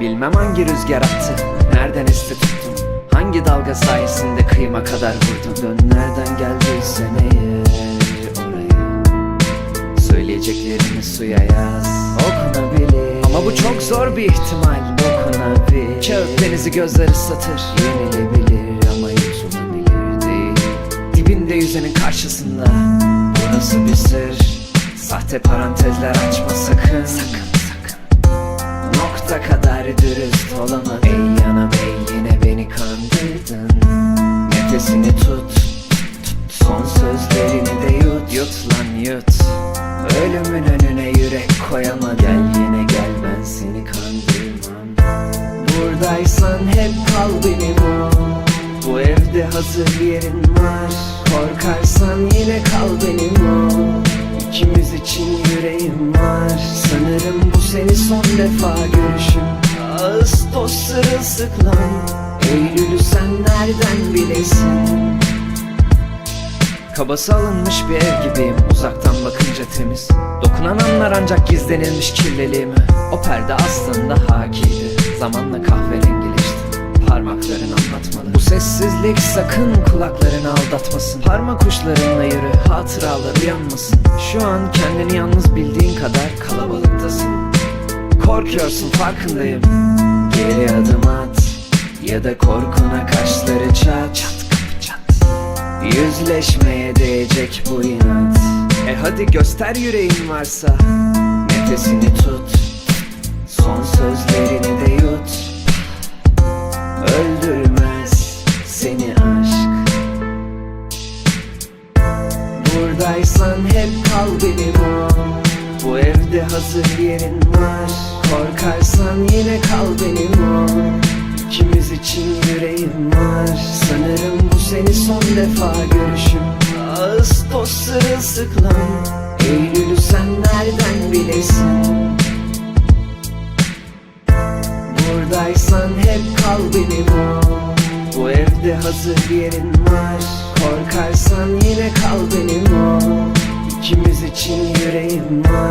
Bilmem hangi rüzgar attı Nereden esti tuttum Hangi dalga sayesinde kıyıma kadar vurdun Dön nereden geldiysen eğer oraya. Söyleyeceklerini suya yaz. Okunabilir. Ama bu çok zor bir ihtimal. Dokunabilir Kağıt denizi gözler ıslatır. Yenilebilir ama yutulabilir değil. Dibinde yüzenin karşısında. Burası bir sır. Sahte parantezler açma sakın. Sakın Nokta kadar dürüst olamam Ey yanam ey yine beni kandırdın. Nefesini tut, tut. Son sözlerini de yut. Yut lan yut. Ölümün önüne yürek koyama. Gel yine gel ben seni kandırmam. Buradaysan hep kal benim ol Bu evde hazır yerin var Sanırım bu seni son defa görüşüm Ağustos sırılsıklam. Eylül'ü sen nereden bilesin? Kabası alınmış bir ev gibiyim. Uzaktan bakınca temiz. Dokunan anlar ancak gizlenilmiş kirliliğimi O perde aslında hakiydi. Zamanla kahverengileşti Parmakların anlatmalı. Bu sessizlik sakın kulaklarını aldatmasın. Parmak uçlarınla yürü hatıralar uyanmasın. Şu an kendini yalnız bildiğin kadar kalabalıktasın. Korkuyorsun farkındayım. Geri adım at Ya da korkuna kaşları çat. Çat kapı çat. Yüzleşmeye değecek bu inat. E hadi göster yüreğin varsa. Nefesini tut Buradaysan hep kal benim Bu evde hazır yerin var. Korkarsan yine kal benim ol İkimiz için yüreğim var. Sanırım bu seni son defa görüşüm. Ağustos sırılsıklam. Eylül'ü sen nereden bilesin? Buradaysan hep kal benim Bu evde hazır yerin var. Korkarsan yine kal benim için yüreğim var